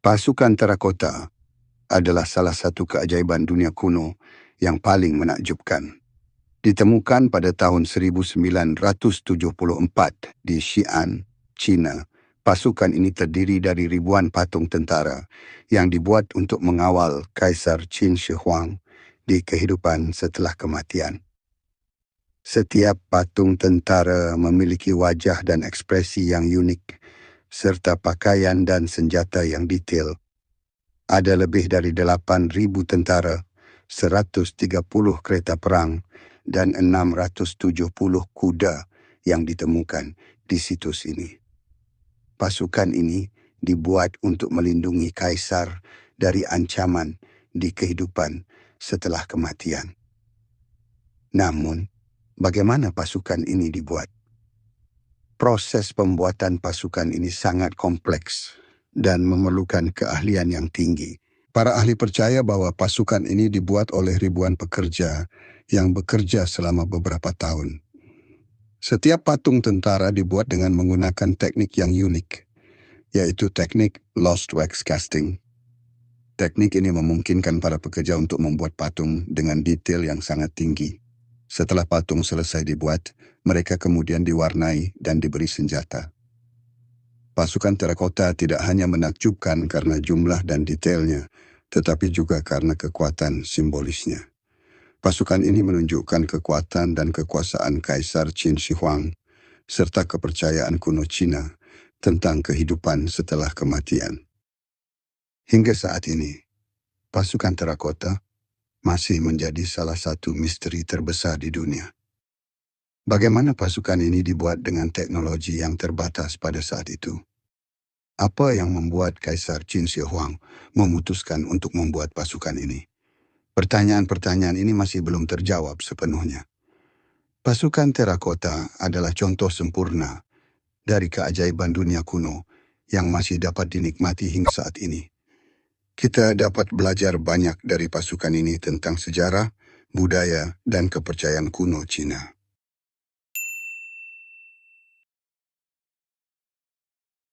Pasukan terakota adalah salah satu keajaiban dunia kuno yang paling menakjubkan. Ditemukan pada tahun 1974 di Xi'an, China, pasukan ini terdiri dari ribuan patung tentara yang dibuat untuk mengawal Kaisar Qin Shi Huang di kehidupan setelah kematian. Setiap patung tentara memiliki wajah dan ekspresi yang unik serta pakaian dan senjata yang detail. Ada lebih dari 8,000 tentara, 130 kereta perang, dan 670 kuda yang ditemukan di situs ini. Pasukan ini dibuat untuk melindungi kaisar dari ancaman di kehidupan setelah kematian. Namun, bagaimana pasukan ini dibuat? Proses pembuatan pasukan ini sangat kompleks dan memerlukan keahlian yang tinggi. Para ahli percaya bahwa pasukan ini dibuat oleh ribuan pekerja yang bekerja selama beberapa tahun. Setiap patung tentara dibuat dengan menggunakan teknik yang unik, yaitu teknik lost wax casting. Teknik ini memungkinkan para pekerja untuk membuat patung dengan detail yang sangat tinggi. Setelah patung selesai dibuat, mereka kemudian diwarnai dan diberi senjata. Pasukan terakota tidak hanya menakjubkan karena jumlah dan detailnya, tetapi juga karena kekuatan simbolisnya. Pasukan ini menunjukkan kekuatan dan kekuasaan Kaisar Qin Shi Huang, serta kepercayaan kuno Cina tentang kehidupan setelah kematian. Hingga saat ini, pasukan terakota masih menjadi salah satu misteri terbesar di dunia. Bagaimana pasukan ini dibuat dengan teknologi yang terbatas pada saat itu? Apa yang membuat Kaisar Qin Shi Huang memutuskan untuk membuat pasukan ini? Pertanyaan-pertanyaan ini masih belum terjawab sepenuhnya. Pasukan terakota adalah contoh sempurna dari keajaiban dunia kuno yang masih dapat dinikmati hingga saat ini. Kita dapat belajar banyak dari pasukan ini tentang sejarah, budaya, dan kepercayaan kuno Cina.